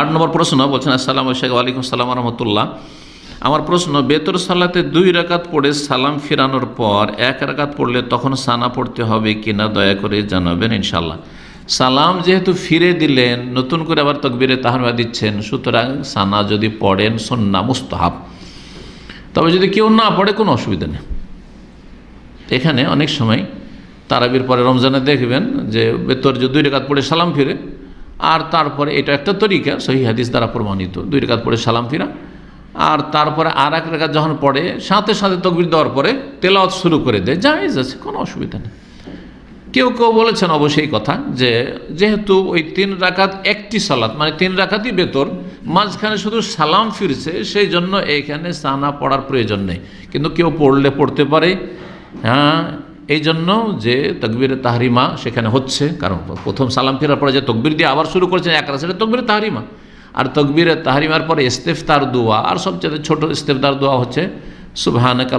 আট নম্বর প্রশ্ন বলছেন, আসসালাম শেখ আলাইকুম সালাম রহমতুল্লাহ। আমার প্রশ্ন, বেতর সালাতে দুই রাকাত পড়ে সালাম ফিরানোর পর এক রাকাত পড়লে তখন সানা পড়তে হবে কিনা দয়া করে জানাবেন ইনশাল্লাহ সালাম যেহেতু ফিরে দিলেন, নতুন করে আবার তকবিরে তাহমিয়া দিচ্ছেন, সুতরাং সানা যদি পড়েন সন্না মুস্তাহাব। তবে যদি কেউ না পড়ে, কোনো অসুবিধা নেই। এখানে অনেক সময় তারাবির পরে রমজানে দেখবেন যে বেতর যে দুই রেখাত পড়ে সালাম ফিরে আর তারপরে এটা একটা তরিকা, সহি হাদিস দ্বারা প্রমাণিত। দুই রেখাত পড়ে সালাম ফিরা। আর তারপরে আর এক রেখাত যখন পড়ে, সাথে সাথে তকবির দেওয়ার পরে তেলাওয়াত শুরু করে দেয়। জায়েজ আছে, কোনো অসুবিধা নেই। কেউ কেউ বলেছেন অবশ্যই কথা যে, যেহেতু ওই তিন রাকাত একটি সালাত মানে তিন রাকাতই বেতর, মাঝখানে শুধু সালাম ফিরছে, সেই জন্য এইখানে সানা পড়ার প্রয়োজন নেই। কিন্তু কেউ পড়লে পড়তে পারে। হ্যাঁ এই জন্য যে তকবির তাহরিমা সেখানে হচ্ছে, কারণ প্রথম সালাম ফেরার পরে যে তকবির দিয়ে আবার শুরু করেছেন, এক সেটা তকবির তাহরিমা। আর তকবির তাহরিমার পরে ইস্তেফতার দোয়া, আর সবচেয়ে ছোট ইস্তেফতার দোয়া হচ্ছে সুবহানাক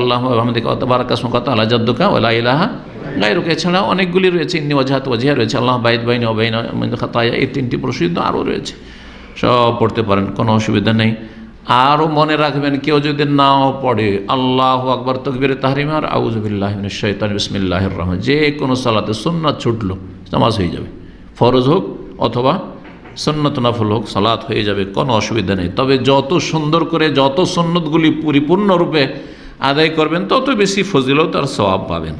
ওলা ইলাহা এছাড়া অনেকগুলি রয়েছে, ইন্নি ওজাহাত ওজিহা রয়েছে, আল্লাহ বাইদ বাইন খাতায়া, এই তিনটি প্রসিদ্ধ আরও রয়েছে। সব পড়তে পারেন, কোনো অসুবিধা নেই। আরও মনে রাখবেন, কেউ যদি নাও পড়ে, আল্লাহ আকবর তকবির তাহরিমার আউজবিল্লাহ শৈতান বিসমিল্লাহ রহমান। যে কোনো সালাতে সুন্নাত ছুটলো, নামাজ হয়ে যাবে। ফরজ হোক অথবা সন্নত নফল হোক, সালাত হয়ে যাবে, কোনো অসুবিধা নেই। তবে যত সুন্দর করে, যত সন্ন্যতগুলি পরিপূর্ণরূপে আদায় করবেন, তত বেশি ফজিলত আর সওয়াব পাবেন।